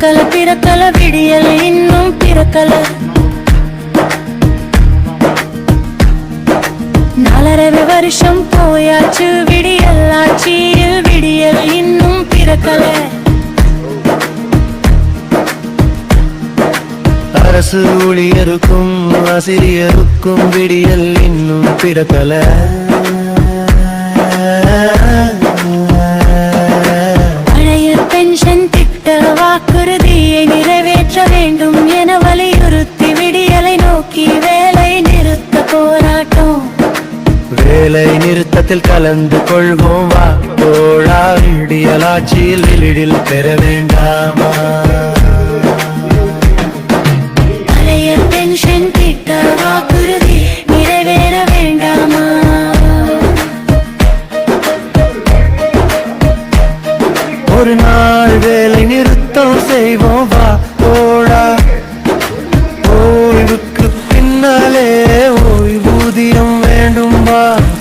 பிறக்கல பிறக்கல விடியல் இன்னும் பிறக்கல. நாலரை வருஷம் போயாச்சு விடியல் ஆட்சியில் விடியல் இன்னும் பிறக்கல. அரசு ஊழியருக்கும் ஆசிரியருக்கும் விடியல் இன்னும் பிறக்கல. போராட்டம். வேலை நிறுத்தத்தில் கலந்து கொள்வோம். வா போழா இடியலாட்சியில் வெளியில் பெற வேண்டாமா? பழைய பென்ஷன் திட்ட வாக்குறுதி நிறைவேற வேண்டாமா? ஒரு நாள் வேலை நிறுத்தம் செய்வோம். வா போழா ஓய்வுக்கு பின்னாலே mama.